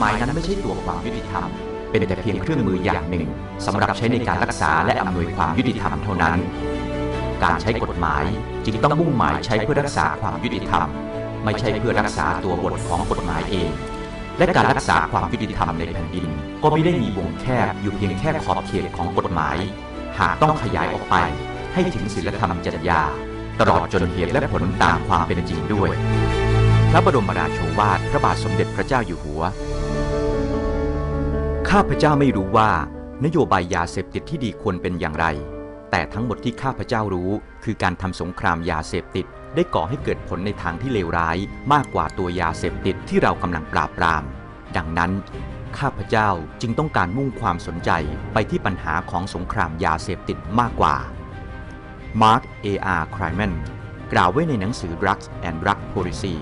หมายนั้นไม่ใช่ตัวความยุติธรรม เป็นแต่เพียงเครื่องมืออย่างหนึ่งสำหรับใช้ในการรักษาและอำนวยความยุติธรรมเท่านั้น การใช้กฎหมายจึงต้องมุ่งหมายใช้เพื่อรักษาความยุติธรรม ไม่ใช่เพื่อรักษาตัวบทของกฎหมายเอง และการรักษาความยุติธรรมในแผ่นดิน ก็ไม่ได้มีวงแคบอยู่เพียงแค่ขอบเขตของกฎหมาย หากต้องขยายออกไป ให้ถึงศีลธรรมจริยา ตลอดจนเหตุและผลตามความเป็นจริงด้วยพระบรมราโชวาท พระบาทสมเด็จพระเจ้าอยู่หัว ข้าพเจ้าไม่รู้ว่านโยบายยาเสพติดที่ดีควรเป็นอย่างไร แต่ทั้งหมดที่ข้าพเจ้ารู้คือการทำสงครามยาเสพติด ได้ก่อให้เกิดผลในทางที่เลวร้ายมากกว่าตัวยาเสพติดที่เรากำลังปราบปราม ดังนั้นข้าพเจ้าจึงต้องการมุ่งความสนใจไปที่ปัญหาของสงครามยาเสพติดมากกว่ามาร์ค A.R. c r y m a n กล่าวไว้ในหนังสือ Drugs and Drug Policy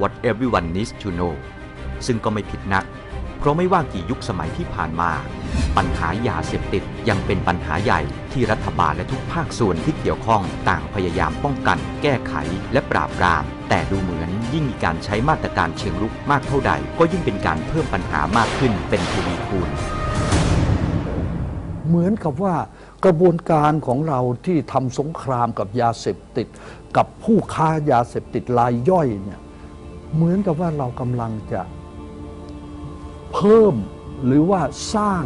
What Everyone Needs to Know ซึ่งก็ไม่ผิดนัก เพราะไม่ว่ากี่ยุคสมัยที่ผ่านมา ปัญหายาเสพติดยังเป็นปัญหาใหญ่ที่รัฐบาลและทุกภาคส่วนที่เกี่ยวข้องต่างพยายามป้องกัน แก้ไขและปราบปราม แต่ดูเหมือนยิ่งมีการใช้มาตรการเชิงรุกมากเท่าใด ก็ยิ่งเป็นการเพิ่มปัญหามากขึ้นเป็นทวีคูณเหมือนกับว่ากระบวนการของเราที่ทำสงครามกับยาเสพติด กับผู้ค้ายาเสพติดรายย่อยเนี่ยเหมือนกับว่าเรากำลังจะ เพิ่มหรือว่าสร้าง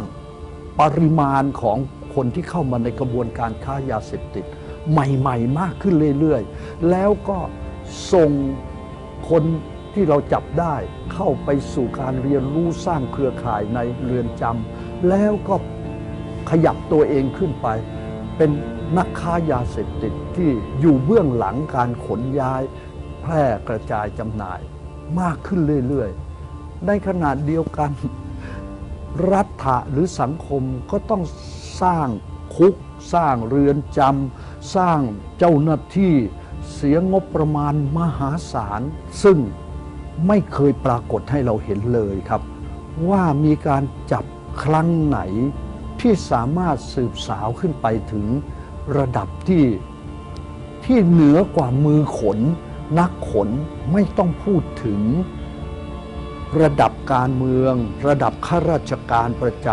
ปริมาณของคนที่เข้ามาในกระบวนการค้ายาเสพติด ใหม่ๆ มากขึ้นเรื่อยๆ แล้วก็ส่งคนที่เราจับได้เข้าไปสู่การเรียนรู้สร้างเครือข่ายในเรือนจำแล้วก็ขยับตัวเองขึ้นไป เป็นนักค้ายาเสพติดที่อยู่เบื้องหลังการขนย้าย แพร่กระจายจำหน่ายมากขึ้นเรื่อยๆ ในขณะเดียวกัน รัฐะหรือสังคมก็ต้องสร้างคุก สร้างเรือนจำสร้างเจ้าหน้าที่เสียงบประมาณมหาศาล ซึ่งไม่เคยปรากฏให้เราเห็นเลยครับ ว่ามีการจับครั้งไหนที่สามารถสืบสาวขึ้นไปถึงระดับที่ที่เหนือกว่ามือขน นักขนไม่ต้องพูดถึง ระดับการเมือง ระดับข้าราชการประจ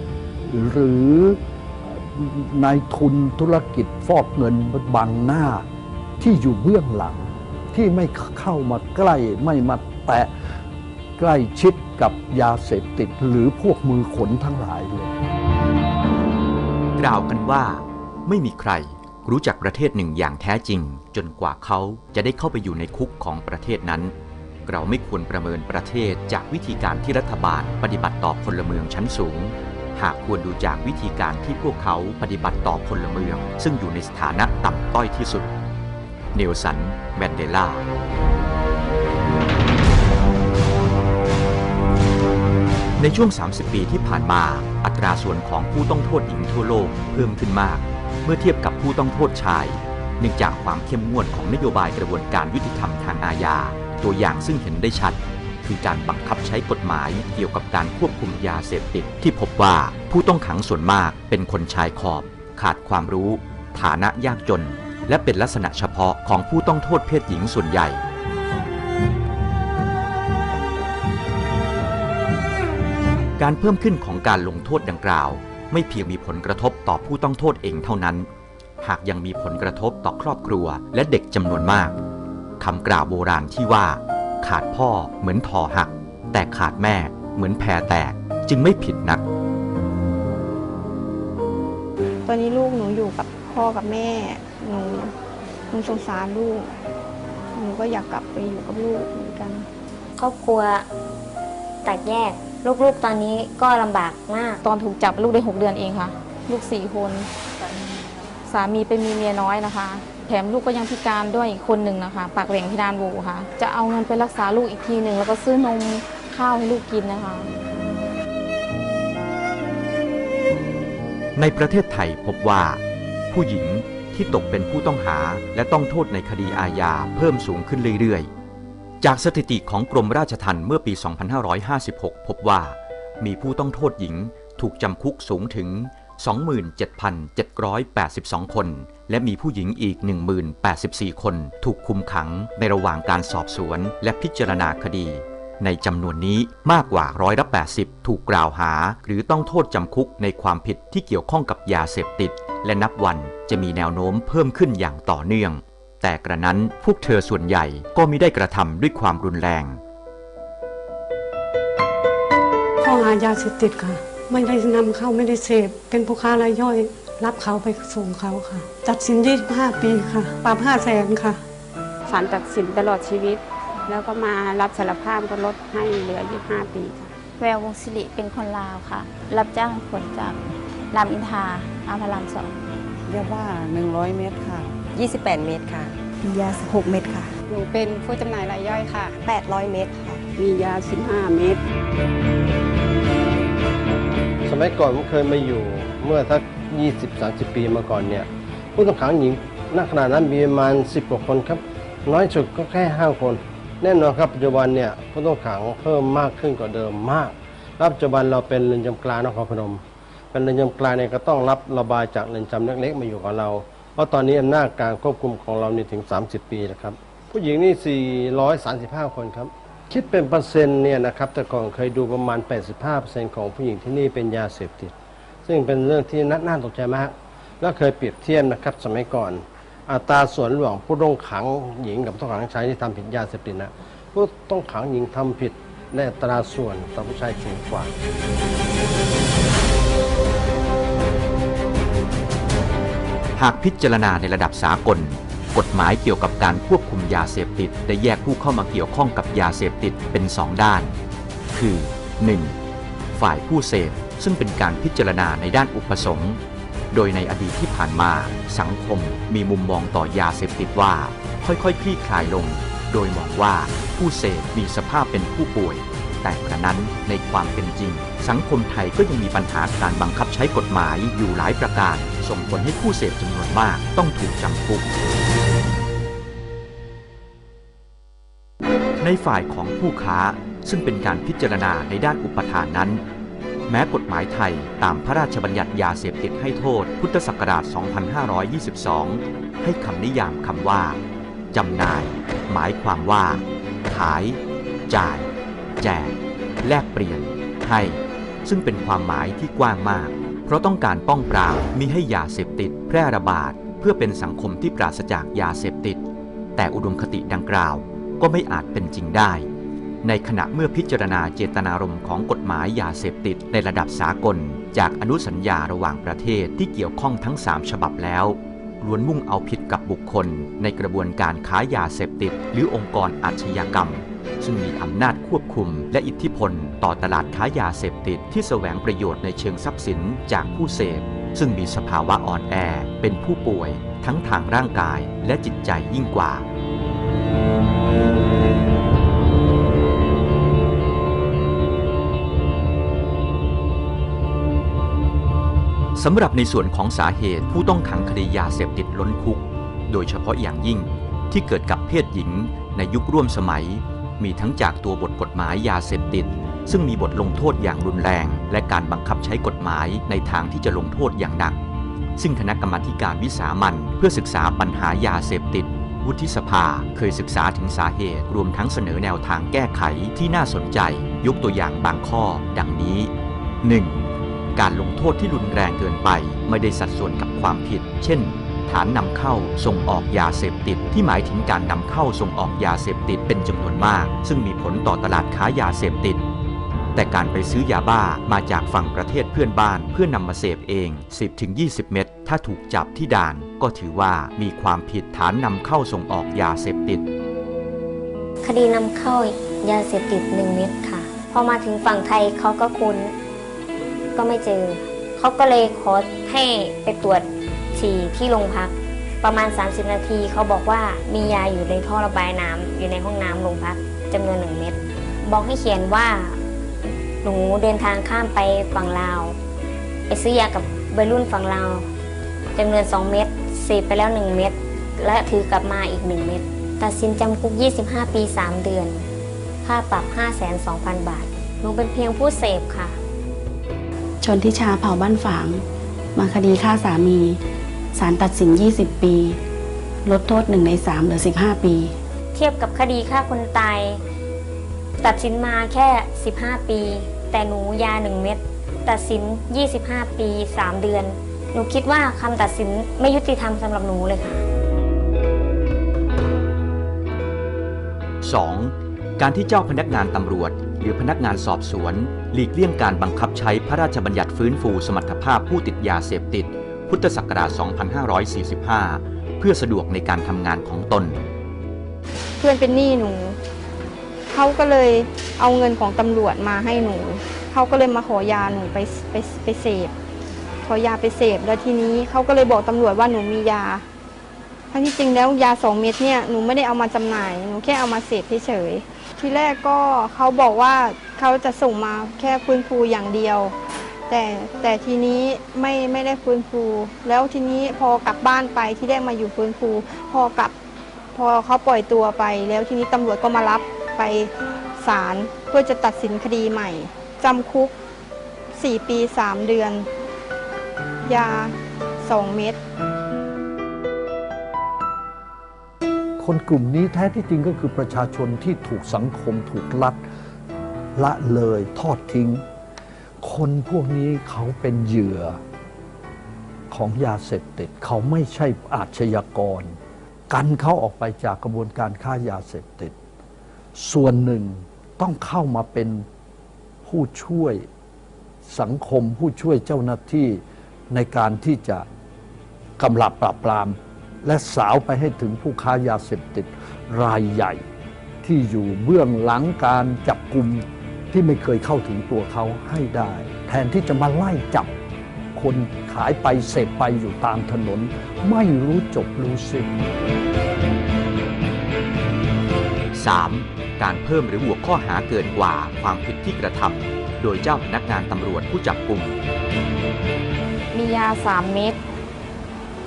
ำหรือนายทุนธุรกิจฟอกเงินบังหน้าที่อยู่เบื้องหลัง ที่ไม่เข้ามาใกล้ไม่มาแตะใกล้ชิดกับยาเสพติดหรือพวกมือขนทั้งหลายเลยกล่าวกันว่า ไม่มีใครรู้จักประเทศหนึ่งอย่างแท้จริง จนกว่าเขาจะได้เข้าไปอยู่ในคุกของประเทศนั้น เราไม่ควรประเมินประเทศจากวิธีการที่รัฐบาลปฏิบัติต่อพลเมืองชั้นสูง หากควรดูจากวิธีการที่พวกเขาปฏิบัติต่อพลเมือง ซึ่งอยู่ในสถานะต่ำต้อยที่สุด เนลสัน แมนเดลาในช่วง 30 ปีที่ผ่านมา อัตราส่วนของผู้ต้องโทษหญิงทั่วโลกเพิ่มขึ้นมาก เมื่อเทียบกับผู้ต้องโทษชาย เนื่องจากความเข้มงวดของนโยบายกระบวนการยุติธรรมทางอาญา ตัวอย่างซึ่งเห็นได้ชัด คือการบังคับใช้กฎหมายเกี่ยวกับการควบคุมยาเสพติดที่พบว่าผู้ต้องขังส่วนมากเป็นคนชายขอบ ขาดความรู้ ฐานะยากจน และเป็นลักษณะเฉพาะของผู้ต้องโทษเพศหญิงส่วนใหญ่การเพิ่มขึ้นของการลงโทษดังกล่าว ไม่เพียงมีผลกระทบต่อผู้ต้องโทษเองเท่านั้น หากยังมีผลกระทบต่อครอบครัวและเด็กจำนวนมาก คำกล่าวโบราณที่ว่า ขาดพ่อเหมือนทอหัก แต่ขาดแม่เหมือนแพรแตกจึงไม่ผิดนัก ตอนนี้ลูกหนูอยู่กับพ่อกับแม่หนูหนูสงสารลูก หนูก็อยากกลับไปอยู่กับลูกเหมือนกัน ครอบครัวแตกแยก ลูกๆตอนนี้ก็ลำบากมาก ตอนถูกจับลูกได้ 6 เดือนเองค่ะ ลูกสี่คน สามีไปมีเมียน้อยนะคะ แถมลูกก็ยังพิการด้วยอีกคนหนึ่งนะคะ ปากเหล่งพิดานโหวค่ะ จะเอาเงินไปรักษาลูกอีกทีหนึ่งแล้วก็ซื้อนมข้าวให้ลูกกินนะคะ ในประเทศไทยพบว่า ผู้หญิงที่ตกเป็นผู้ต้องหาและต้องโทษในคดีอาญาเพิ่มสูงขึ้นเรื่อยๆ จากสถิติของกรมราชทัณฑ์เมื่อปี 2556 พบว่า มีผู้ต้องโทษหญิงถูกจำคุกสูงถึง 27,782 คน และมีผู้หญิงอีก 10,84 คน ถูกคุมขังในระหว่างการสอบสวนและพิจารณาคดี ในจำนวนนี้มากกว่าร้อยละ80 ถูกกล่าวหา หรือต้องโทษจำคุกในความผิดที่เกี่ยวข้องกับยาเสพติด และนับวันจะมีแนวโน้มเพิ่มขึ้นอย่างต่อเนื่อง แต่กระนั้นพวกเธอส่วนใหญ่ก็มิได้กระทำด้วยความรุนแรงข้อหายาเสพติดค่ะ ไม่ได้นำเข้าไม่ได้เสพเป็นผู้ค้ารายย่อย รับเขาไปส่งเขาค่ะ ตัดสิน25 ปีค่ะ ปรับ5แสนค่ะศาลตัดสินตลอดชีวิต แล้วก็มารับสารภาพก็ลดให้เหลือ 25 ปีค่ะ แวววงศิริเป็นคนลาวค่ะ รับจ้างขนจากรามอินทราอาพารามสองยาบ้า 100 เม็ดค่ะ 28 เม็ดค่ะยา 16 เม็ดค่ะ หนูเป็นผู้จำหน่ายรายย่อยค่ะ 800 เม็ดค่ะ มียา 15 เม็ดส มัยก่อนผมเคยมาอยู่เมื่อสัก 20-30 ปีมาก่อนเนี่ย ผู้ต้องขังหญิงณขณะนั้นมีประมาณ 10กว่าคนครับ น้อยสุดก็แค่ 5 คน แน่นอนครับปัจจุบันเนี่ยผู้ต้องขังเพิ่มมากขึ้นกว่าเดิมมากปัจจุบันเราเป็นเรือนจำกลางนครพนม เป็นเรือนจำกลางเนี่ยก็ต้องรับระบายจากเรือนจำเล็กๆมาอยู่กับเรา เพราะตอนนี้อำนาจการควบคุมของเรานี่ถึง 30 ปีแล้วครับผู้หญิงนี่ 435 คนครับ คิดเป็นเปอร์เซ็นต์เนี่ยนะครับแต่ก่อนเคยดูประมาณ 85%ของผู้หญิงที่นี่เป็นยาเสพติด ซึ่งเป็นเรื่องที่น่าน่าตกใจมาก แล้วเคยเปรียบเทียบนะครับสมัยก่อน อัตราส่วนระหว่างผู้ต้องขังหญิงกับผู้ต้องขังชายที่ทำผิดยาเสพติดนะผู้ต้องขังหญิงทำผิดในอัตราส่วนต่อผู้ชายสูงกว่าหากพิจารณาในระดับสากล กฎหมายเกี่ยวกับการควบคุมยาเสพติดได้แยกผู้เข้ามาเกี่ยวข้องกับยาเสพติดเป็น 2 ด้าน คือ 1. ฝ่ายผู้เสพซึ่งเป็นการพิจารณาในด้านอุปสงค์ โดยในอดีตที่ผ่านมาสังคมมีมุมมองต่อยาเสพติดว่า ค่อยๆคลี่คลายลง โดยมองว่าผู้เสพมีสภาพเป็นผู้ป่วย แต่กระนั้นในความเป็นจริง สังคมไทยก็ยังมีปัญหาการบังคับใช้กฎหมายอยู่หลายประการ ส่งผลให้ผู้เสพจำนวนมากต้องถูกจำคุก ในฝ่ายของผู้ค้าซึ่งเป็นการพิจารณาในด้านอุปทานนั้น แม้กฎหมายไทยตามพระราชบัญญัติยาเสพติดให้โทษ พุทธศักราช 2522 ให้คำนิยามคำว่าจำหน่าย หมายความว่า ขาย จ่าย แจก แลกเปลี่ยน ให้ ซึ่งเป็นความหมายที่กว้างมาก เพราะต้องการป้องปรามมิให้ยาเสพติด แพร่ระบาด เพื่อเป็นสังคมที่ปราศจากยาเสพติด แต่อุดมคติดังกล่าวก็ไม่อาจเป็นจริงได้ ในขณะเมื่อพิจารณาเจตนารมณ์ของกฎหมายยาเสพติดในระดับสากล จากอนุสัญญาระหว่างประเทศที่เกี่ยวข้องทั้ง 3 ฉบับแล้วล้วนมุ่งเอาผิดกับบุคคลในกระบวนการค้ายาเสพติด หรือองค์กรอาชญากรรม ซึ่งมีอำนาจควบคุมและอิทธิพลต่อตลาดค้ายาเสพติดที่แสวงประโยชน์ในเชิงทรัพย์สินจากผู้เสพซึ่งมีสภาวะอ่อนแอ เป็นผู้ป่วย ทั้งทางร่างกายและจิตใจยิ่งกว่า สำหรับในส่วนของสาเหตุผู้ต้องขังคดียาเสพติดล้นคุก โดยเฉพาะอย่างยิ่งที่เกิดกับเพศหญิงในยุคร่วมสมัย มีทั้งจากตัวบทกฎหมายยาเสพติด ซึ่งมีบทลงโทษอย่างรุนแรง และการบังคับใช้กฎหมายในทางที่จะลงโทษอย่างหนัก ซึ่งคณะกรรมาการวิสามันเพื่อศึกษาปัญหายาเสพติด วุฒิสภาเคยศึกษาถึงสาเหตุ รวมทั้งเสนอแนวทางแก้ไขที่น่าสนใจ ยกตัวอย่างบางข้อ ดังนี้ 1. การลงโทษที่รุนแรงเกินไป ไม่ได้สัดส่วนกับความผิด เช่น ฐานนำเข้าส่งออกยาเสพติด ที่หมายถึงการนำเข้าส่งออกยาเสพติดเป็นจำนวนมาก ซึ่งมีผลต่อตลาดค้ายาเสพติด แต่การไปซื้อยาบ้ามาจากฝั่งประเทศเพื่อนบ้านเพื่อนำมาเสพเอง 10-20 เม็ดถ้าถูกจับที่ด่าน ก็ถือว่ามีความผิดฐานนำเข้าส่งออกยาเสพติด คดีนำเข้ายาเสพติดหนึ่งเม็ดค่ะ พอมาถึงฝั่งไทยเขาก็คุ้น ก็ไม่เจอเขาก็เลยขอให้ไปตรวจ ฉี่ที่โรงพัก ประมาณ 30 นาทีเขาบอกว่ามียาอยู่ในท่อระบายน้ำอยู่ในห้องน้ำโรงพักจำนวนหนึ่งเม็ดบอกให้เขียนว่าหนูเดินทางข้ามไปฝั่งลาวไปซื้อยากับวัยรุ่นฝั่งลาวจำนวน 2 เม็ดเสพไปแล้ว 1 เม็ดและถือกลับมาอีก 1 เม็ดตัดสินจำคุก 25 ปี 3 เดือน ค่าปรับ 502,000 บาทหนูเป็นเพียงผู้เสพค่ะ ชนทิชาเผาบ้านฝาง มาคดีฆ่าสามี ศาลตัดสิน 20 ปี ลดโทษ1ใน3เหลือ 15 ปี เทียบกับคดีฆ่าคนตาย ตัดสินมาแค่ 15 ปี แต่หนูยา 1 เม็ดตัดสิน 25 ปี 3 เดือน หนูคิดว่าคำตัดสินไม่ยุติธรรมสำหรับหนูเลยค่ะ 2. การที่เจ้าพนักงานตำรวจ หรือพนักงานสอบสวน หลีกเลี่ยงการบังคับใช้พระราชบัญญัติฟื้นฟูสมรรถภาพผู้ติดยาเสพติด พุทธศักราช 2545 เพื่อสะดวกในการทำงานของตน เพื่อนเป็นหนี้หนู เขาก็เลยเอาเงินของตำรวจมาให้หนู เขาก็เลยมาขอยาหนูไปไปไปเสพ ขอยาไปเสพแล้วทีนี้เขาก็เลยบอกตำรวจว่าหนูมียา ทั้งที่จริงแล้วยาสองเม็ดเนี่ยหนูไม่ได้เอามาจำหน่าย หนูแค่เอามาเสพเฉยๆ ทีแรกก็เขาบอกว่าเขาจะส่งมาแค่ฟื้นฟูอย่างเดียว แต่แต่ทีนี้ไม่ไม่ได้ฟื้นฟู แล้วทีนี้พอกลับบ้านไปที่แรกมาอยู่ฟื้นฟู พอกลับพอเขาปล่อยตัวไป แล้วทีนี้ตำรวจก็มารับไปศาลเพื่อจะตัดสินคดีใหม่จำคุก 4 ปี 3 เดือน ยา 2 เม็ดคนกลุ่มนี้แท้ที่จริงก็คือประชาชนที่ถูกสังคมถูกลัดละเลยทอดทิ้ง คนพวกนี้เขาเป็นเหยื่อของยาเสพติด เขาไม่ใช่อาชญากร กันเขาออกไปจากกระบวนการค้ายาเสพติด ส่วนหนึ่งต้องเข้ามาเป็นผู้ช่วยสังคมผู้ช่วยเจ้าหน้าที่ในการที่จะกำลับปราบปราม และสาวไปให้ถึงผู้ค้ายาเสพติดรายใหญ่ ที่อยู่เบื้องหลังการจับกลุ่ม ที่ไม่เคยเข้าถึงตัวเขาให้ได้ แทนที่จะมาไล่จับ คนขายไปเสพไปอยู่ตามถนน ไม่รู้จบรู้สิ้น 3. การเพิ่มหรือบวกข้อหาเกินกว่าความผิดที่กระทำโดยเจ้าพนักงานตำรวจผู้จับกลุ่มมียา3เม็ด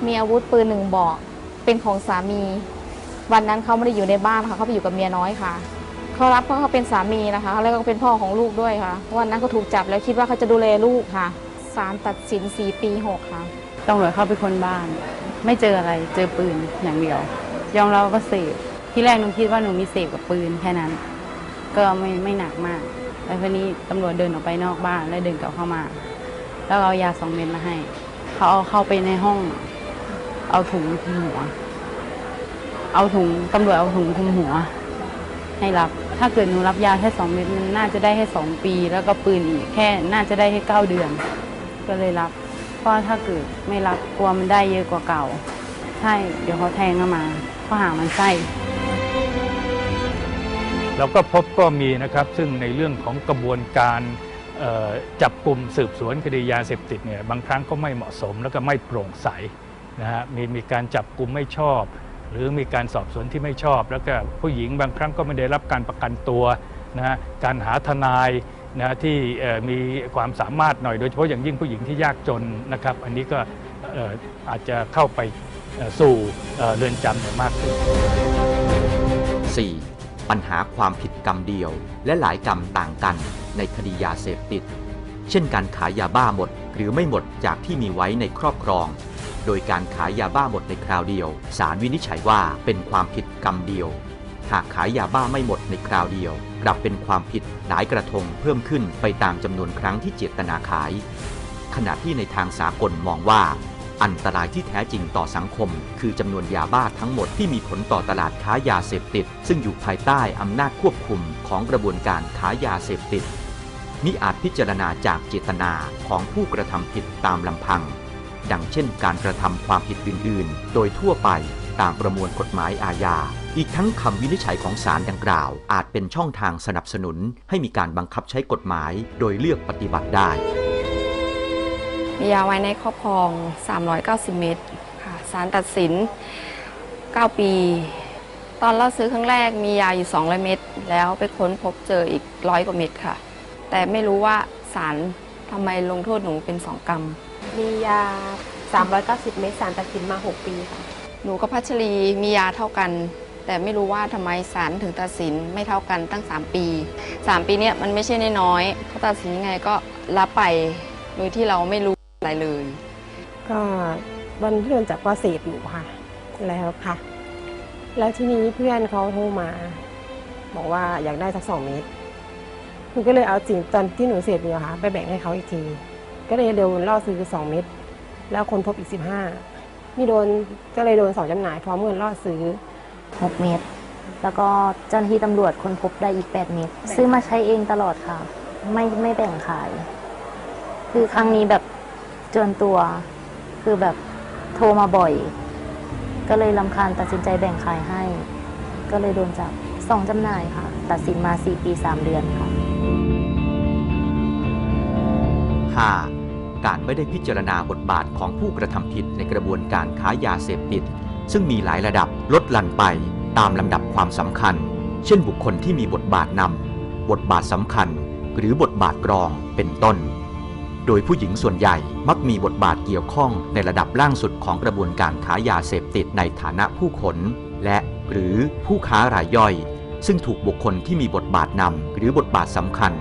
มีอาวุธปืนหนึ่งบอกเป็นของสามี วันนั้นเขาไม่ได้อยู่ในบ้านค่ะเขาไปอยู่กับเมียน้อยค่ะ เขารับเพราะเขาเป็นสามีนะคะแล้วก็เป็นพ่อของลูกด้วยค่ะวันนั้นก็ถูกจับแล้วคิดว่าเขาจะดูแลลูกค่ะศาลตัดสิน4ปี6ค่ะตำรวจเข้าไปค้นบ้าน ไม่เจออะไรเจอปืนอย่างเดียว ยอมรับว่าเสพที่แรกหนูคิดว่าหนูมีเสพกับปืนแค่นั้น ก็ไม่ไม่หนักมากแล้วทีนี้ตำรวจเดินออกไปนอกบ้านแล้วเดินกลับเข้ามา แล้วเอายาสองเม็ดมาให้ เขาเอาเข้าไปในห้อง เอาถุงคุมหัว เอาถุงตำรวจเอาถุงคุมหัว ให้รับ ถ้าเกิดหนูรับยาแค่สองเม็ดมันน่าจะได้แค่สองปี แล้วก็ปืนอีกแค่น่าจะได้แค่เก้าเดือน ก็เลยรับ เพราะถ้าเกิดไม่รับกลัวมันได้เยอะกว่าเก่า ใช่ เดี๋ยวเขาแทงเข้ามาข้อหามันไส้เราก็พบก็มีนะครับ ซึ่งในเรื่องของกระบวนการจับกลุ่มสืบสวนคดียาเสพติดเนี่ยบางครั้งก็ไม่เหมาะสมแล้วก็ไม่โปร่งใสนะฮะมีมีการจับกลุ่มไม่ชอบ หรือมีการสอบสวนที่ไม่ชอบ แล้วก็ผู้หญิงบางครั้งก็ไม่ได้รับการประกันตัวนะฮะการหาทนายนะที่มีความสามารถหน่อยโดยเฉพาะอย่างยิ่งผู้หญิงที่ยากจนนะครับ อันนี้ก็อาจจะเข้าไปสู่เรือนจำมากขึ้น 4. ปัญหาความผิดกรรมเดียว และหลายกรรมต่างกันในคดียาเสพติด เช่นการขายยาบ้าหมด หรือไม่หมดจากที่มีไว้ในครอบครอง โดยการขายยาบ้าหมดในคราวเดียว ศาลวินิจฉัยว่าเป็นความผิดกรรมเดียว หากขายยาบ้าไม่หมดในคราวเดียว กลับเป็นความผิดหลายกระทงเพิ่มขึ้นไปตามจำนวนครั้งที่เจตนาขาย ขณะที่ในทางสากลมองว่า อันตรายที่แท้จริงต่อสังคม คือจำนวนยาบ้าทั้งหมดที่มีผลต่อตลาดค้ายาเสพติด ซึ่งอยู่ภายใต้อำนาจควบคุมของกระบวนการค้ายาเสพติดมิอาจพิจารณาจากเจตนาของผู้กระทำผิดตามลำพัง ดังเช่นการกระทำความผิดอื่น ๆ โดยทั่วไปตามประมวลกฎหมายอาญา อีกทั้งคำวินิจฉัยของศาลดังกล่าว อาจเป็นช่องทางสนับสนุน ให้มีการบังคับใช้กฎหมาย โดยเลือกปฏิบัติได้ มียาไว้ในครอบครอง 390 เม็ดค่ะศาลตัดสิน 9 ปี ตอนเราซื้อครั้งแรกมียาอยู่ 200 เม็ดแล้วไปค้นพบเจออีกร้อยกว่าเม็ดค่ะ แต่ไม่รู้ว่าศาลทำไมลงโทษหนูเป็น 2 กรรม มียา 390 เมตรสารตัดสินมา 6 ปีค่ะ หนูกับพัชรีมียาเท่ากัน แต่ไม่รู้ว่าทำไมศาลถึงตัดสินไม่เท่ากันตั้ง 3 ปี 3 ปีเนี้ยมันไม่ใช่น้อยๆเขาตัดสินยังไงก็รับไปโดยที่เราไม่รู้อะไรเลย ก็วันที่โดนจับก็เสพอยู่ค่ะ แล้วค่ะ แล้วทีนี้เพื่อนเขาโทรมา บอกว่าอยากได้สักสองเมตรหนูก็เลยเอาสิ่งตอนที่หนูเสพอยู่อะค่ะ ไปแบ่งให้เขาอีกที ก็เลยโดนล่อซื้อสองเม็ดแล้วคนพบอีกสิบห้านี่โดนก็เลยโดนสองจำหน่ายพร้อมเงินล่อซื้อ 6 เมตรแล้วก็เจ้าหน้าที่ตำรวจค้นพบได้อีก 8 เมตรซื้อมาใช้เองตลอดค่ะ ไม่ไม่แบ่งขาย คือครั้งนี้แบบเจนตัว คือแบบโทรมาบ่อย ก็เลยลำคาญตัดสินใจแบ่งขายให้ ก็เลยโดนจับสองจำหน่ายค่ะ ตัดสินมา 4 ปี 3 เดือนค่ะ 5. การไม่ได้พิจารณาบทบาทของผู้กระทำผิดในกระบวนการค้ายาเสพติด ซึ่งมีหลายระดับลดหลั่นไปตามลำดับความสำคัญ เช่นบุคคลที่มีบทบาทนำบทบาทสำคัญ หรือบทบาทกรองเป็นต้น โดยผู้หญิงส่วนใหญ่มักมีบทบาทเกี่ยวข้องในระดับล่างสุดของกระบวนการค้ายาเสพติดในฐานะผู้ขน และหรือผู้ค้ารายย่อย ซึ่งถูกบุคคลที่มีบทบาทนำหรือบทบาทสำคัญ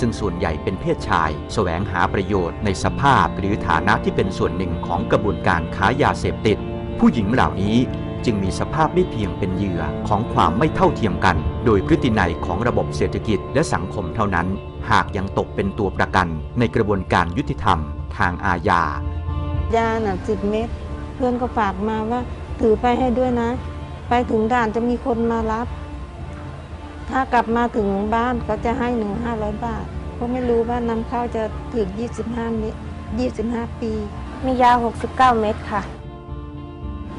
ซึ่งส่วนใหญ่เป็นเพศชาย แสวงหาประโยชน์ในสภาพหรือฐานะที่เป็นส่วนหนึ่งของกระบวนการค้ายาเสพติด ผู้หญิงเหล่านี้จึงมีสภาพไม่เพียงเป็นเหยื่อของความไม่เท่าเทียมกัน โดยพฤตินัยของระบบเศรษฐกิจและสังคมเท่านั้น หากยังตกเป็นตัวประกันในกระบวนการยุติธรรม ทางอาญายาหน่ะสิบเม็ดเพื่อนก็ฝากมาว่า ถือไปให้ด้วยนะ ไปถึงด่านจะมีคนมารับ ถ้ากลับมาถึงบ้านก็จะให้หนึ่งห้าร้อยบาท เพราะไม่รู้ว่านำเข้าจะถึง 25เมตร25 ปี มียา 69 เม็ดค่ะ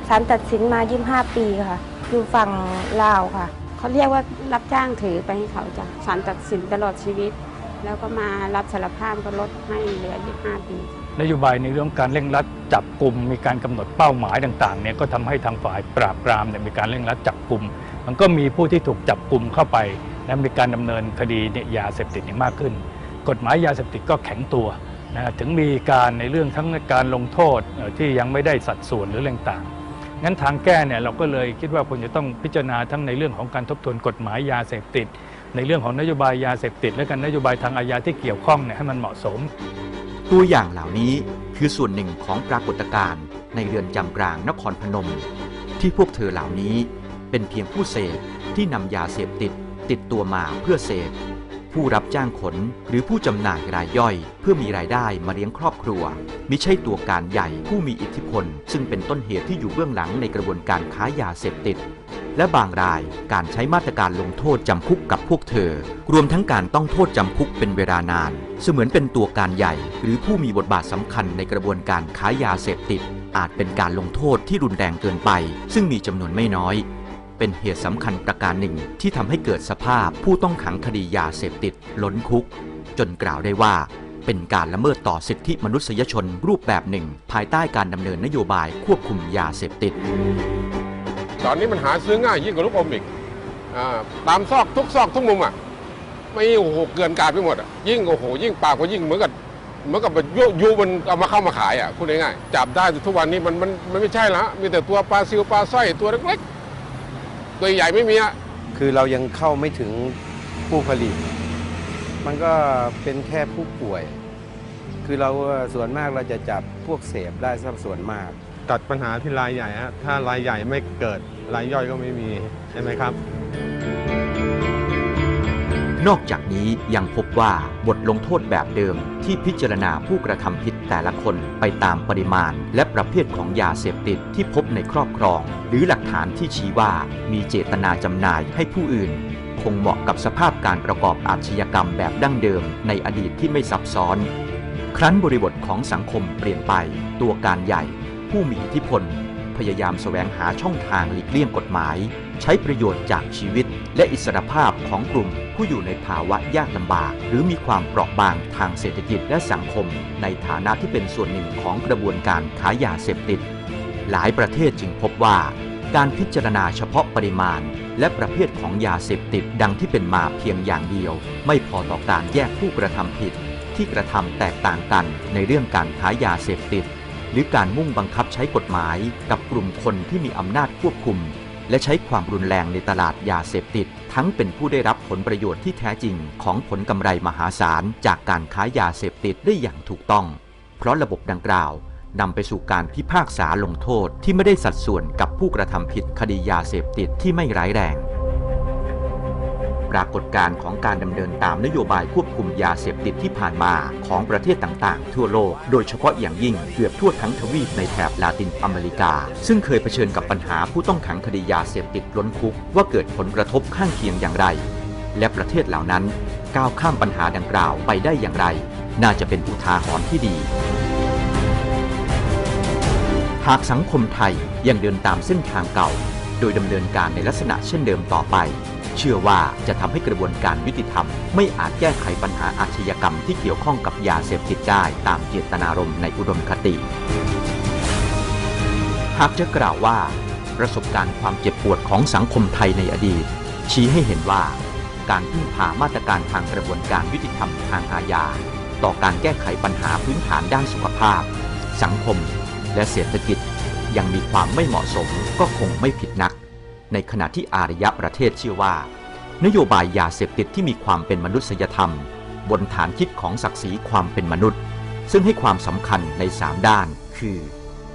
ศาลตัดสินมา 25 ปีค่ะ อยู่ฝั่งลาวค่ะ เขาเรียกว่ารับจ้างถือไปให้เขาจ้ะศาลตัดสินตลอดชีวิต แล้วก็มารับสารภาพก็ลดให้เหลือ 25 ปี นโยบายในเรื่องการเร่งรัดจับกลุ่มมีการกำหนดเป้าหมายต่างๆเนี่ยก็ทำให้ทางฝ่ายปราบปรามเนี่ยมีการเร่งรัดจับกลุ่ม มันก็มีผู้ที่ถูกจับกลุ่มเข้าไปและมีการดำเนินคดีเนี่ยยาเสพติดมากขึ้น กฎหมายยาเสพติดก็แข็งตัวนะถึงมีการในเรื่องทั้งการลงโทษที่ยังไม่ได้สัดส่วนหรือเรื่องต่างๆงั้นทางแก้เนี่ยเราก็เลยคิดว่าควรจะต้องพิจารณาทั้งในเรื่องของการทบทวนกฎหมายยาเสพติด ในเรื่องของนโยบายยาเสพติด และการนโยบายทางอาญาที่เกี่ยวข้องเนี่ยให้มันเหมาะสม ตัวอย่างเหล่านี้คือส่วนหนึ่งของปรากฏการณ์ในเรือนจำกลางนครพนม ที่พวกเธอเหล่านี้เป็นเพียงผู้เสพที่นำยาเสพติดติดตัวมาเพื่อเสพ ผู้รับจ้างขน หรือผู้จำหน่ายรายย่อย เพื่อมีรายได้มาเลี้ยงครอบครัว มิใช่ตัวการใหญ่ผู้มีอิทธิพล ซึ่งเป็นต้นเหตุที่อยู่เบื้องหลังในกระบวนการค้ายาเสพติด และบางรายการใช้มาตรการลงโทษจำคุกกับพวกเธอ รวมทั้งการต้องโทษจำคุกเป็นเวลานาน เสมือนเป็นตัวการใหญ่ หรือผู้มีบทบาทสำคัญในกระบวนการค้ายาเสพติด อาจเป็นการลงโทษที่รุนแรงเกินไป ซึ่งมีจำนวนไม่น้อย เป็นเหตุสำคัญประการหนึ่ง ที่ทำให้เกิดสภาพผู้ต้องขังคดียาเสพติดล้นคุก จนกล่าวได้ว่า เป็นการละเมิดต่อสิทธิมนุษยชนรูปแบบหนึ่ง ภายใต้การดำเนินนโยบายควบคุมยาเสพติด ตอนนี้มันหาซื้อง่ายยิ่งกว่าลูกอมอีกอตามซอกทุกซอกทุกมุมอะไม่โอ้โหเกินการไปหมดอะยิ่งโอ้โหยิ่งปากก็ยิ่งเหมือนกับเหมือนกับยูยูมันเอามาเข้ามาขายอะพูดง่ายๆจับได้ทุกวันนี้มันมันมันไม่ใช่ละมีแต่ตัวปลาซิวปลาสร้อยตัวเล็กๆ ตัวใหญ่ไม่มีอะคือเรายังเข้าไม่ถึงผู้ผลิต มันก็เป็นแค่ผู้ป่วย คือเราส่วนมากเราจะจับพวกเสพได้สักส่วนมาก ตัดปัญหาที่รายใหญ่ฮะถ้ารายใหญ่ไม่เกิดรายย่อยก็ไม่มีใช่ไหมครับ นอกจากนี้ยังพบว่าบทลงโทษแบบเดิมที่พิจารณาผู้กระทำผิด แต่ละคนไปตามปริมาณ และประเภทของยาเสพติดที่พบในครอบครอง หรือหลักฐานที่ชี้ว่ามีเจตนาจำหน่ายให้ผู้อื่น คงเหมาะกับสภาพการประกอบอาชญากรรมแบบดั้งเดิมในอดีตที่ไม่ซับซ้อน ครั้นบริบทของสังคมเปลี่ยนไป ตัวการใหญ่ ผู้มีอิทธิพล พยายามแสวงหาช่องทางหลีกเลี่ยงกฎหมาย ใช้ประโยชน์จากชีวิต และอิสรภาพของกลุ่มผู้อยู่ในภาวะยากลำบาก หรือมีความเปราะบางทางเศรษฐกิจและสังคม ในฐานะที่เป็นส่วนหนึ่งของกระบวนการค้ายยาเสพติด หลายประเทศจึงพบว่า การพิจารณาเฉพาะปริมาณ และประเภทของยาเสพติดดังที่เป็นมาเพียงอย่างเดียว ไม่พอต่อการแยกผู้กระทำผิด ที่กระทำแตกต่างกันในเรื่องการค้ายาเสพติด หรือการมุ่งบังคับใช้กฎหมายกับกลุ่มคนที่มีอำนาจควบคุม และใช้ความรุนแรงในตลาดยาเสพติด ทั้งเป็นผู้ได้รับผลประโยชน์ที่แท้จริงของผลกำไรมหาศาล จากการค้ายาเสพติดได้อย่างถูกต้อง เพราะระบบดังกล่าวนำไปสู่การพิพากษาลงโทษที่ไม่ได้สัดส่วนกับผู้กระทำผิดคดียาเสพติดที่ไม่ร้ายแรง ปรากฏการณ์ของการดำเนินตามนโยบายควบคุมยาเสพติดที่ผ่านมาของประเทศต่างๆ ทั่วโลก โดยเฉพาะอย่างยิ่งเกือบทั่วทั้งทวีปในแถบลาตินอเมริกา ซึ่งเคยเผชิญกับปัญหาผู้ต้องขังคดียาเสพติดล้นคุก ว่าเกิดผลกระทบข้างเคียงอย่างไร และประเทศเหล่านั้นก้าวข้ามปัญหาดังกล่าวไปได้อย่างไร น่าจะเป็นอุทาหรณ์ที่ดี หากสังคมไทยยังเดินตามเส้นทางเก่า โดยดำเนินการในลักษณะเช่นเดิมต่อไป เชื่อว่าจะทำให้กระบวนการยุติธรรม ไม่อาจแก้ไขปัญหาอาชญากรรมที่เกี่ยวข้องกับยาเสพติดได้ตามเจตนารมณ์ในอุดมคติ หากจะกล่าวว่า ประสบการณ์ความเจ็บปวดของสังคมไทยในอดีต ชี้ให้เห็นว่า การพึ่งพามาตรการทางกระบวนการยุติธรรมทางอาญาต่อการแก้ไขปัญหาพื้นฐานด้านสุขภาพ สังคม และเศรษฐกิจยังมีความไม่เหมาะสมก็คงไม่ผิดนัก ในขณะที่อารยประเทศเชื่อว่า นโยบายยาเสพติดที่มีความเป็นมนุษยธรรม บนฐานคิดของศักดิ์ศรีความเป็นมนุษย์ ซึ่งให้ความสำคัญใน 3 ด้าน คือ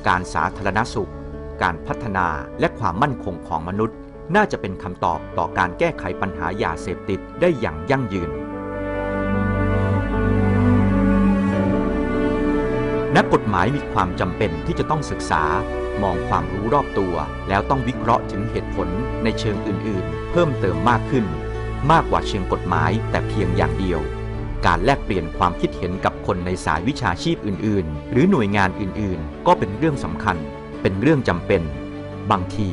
การสาธารณสุข การพัฒนาและความมั่นคงของมนุษย์ น่าจะเป็นคำตอบต่อการแก้ไขปัญหายาเสพติดได้อย่างยั่งยืนนักกฎหมายมีความจำเป็นที่จะต้องศึกษา มองความรู้รอบตัว แล้วต้องวิเคราะห์ถึงเหตุผลในเชิงอื่นๆ เพิ่มเติมมากขึ้น มากกว่าเชิงกฎหมายแต่เพียงอย่างเดียว การแลกเปลี่ยนความคิดเห็นกับคนในสายวิชาชีพอื่น ๆ หรือหน่วยงานอื่นๆ ก็เป็นเรื่องสำคัญ เป็นเรื่องจำเป็น บางที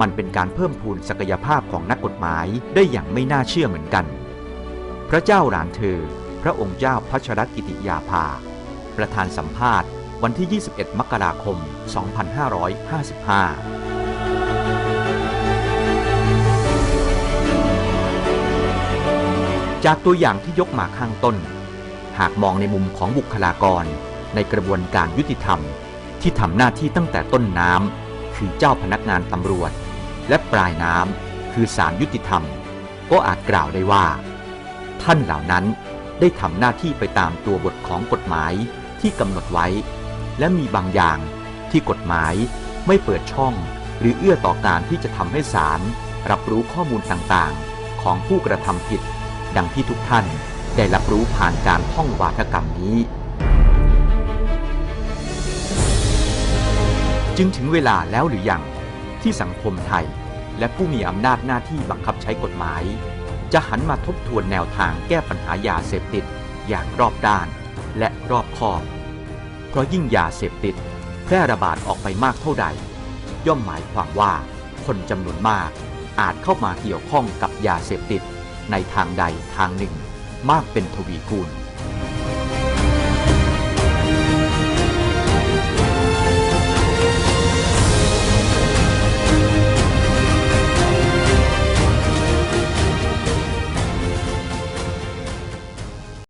มันเป็นการเพิ่มพูนศักยภาพของนักกฎหมายได้อย่างไม่น่าเชื่อเหมือนกัน พระเจ้าหลานเธอ พระองค์เจ้าพัชรกิติยาภา ประธานสัมภาษณ์ วันที่ 21 มกราคม 2555จากตัวอย่างที่ยกมาข้างต้น หากมองในมุมของบุคลากร ในกระบวนการยุติธรรม ที่ทำหน้าที่ตั้งแต่ต้นน้ำคือเจ้าพนักงานตำรวจ และปลายน้ำคือศาลยุติธรรม ก็อาจกล่าวได้ว่า ท่านเหล่านั้นได้ทำหน้าที่ไปตามตัวบทของกฎหมายที่กำหนดไว้ และมีบางอย่างที่กฎหมายไม่เปิดช่อง หรือเอื้อต่อการที่จะทำให้ศาลรับรู้ข้อมูลต่างๆ ของผู้กระทำผิด ดังที่ทุกท่านได้รับรู้ผ่านการท่องวาทกรรมนี้ จึงถึงเวลาแล้วหรือยังที่สังคมไทย และผู้มีอำนาจหน้าที่บังคับใช้กฎหมาย จะหันมาทบทวนแนวทางแก้ปัญหายาเสพติดอย่างรอบด้านและรอบคอบ เพราะยิ่งยาเสพติด แพร่ระบาดออกไปมากเท่าใด ย่อมหมายความว่า คนจำนวนมากอาจเข้ามาเกี่ยวข้องกับยาเสพติด ในทางใดทางหนึ่ง มากเป็นทวีคูณ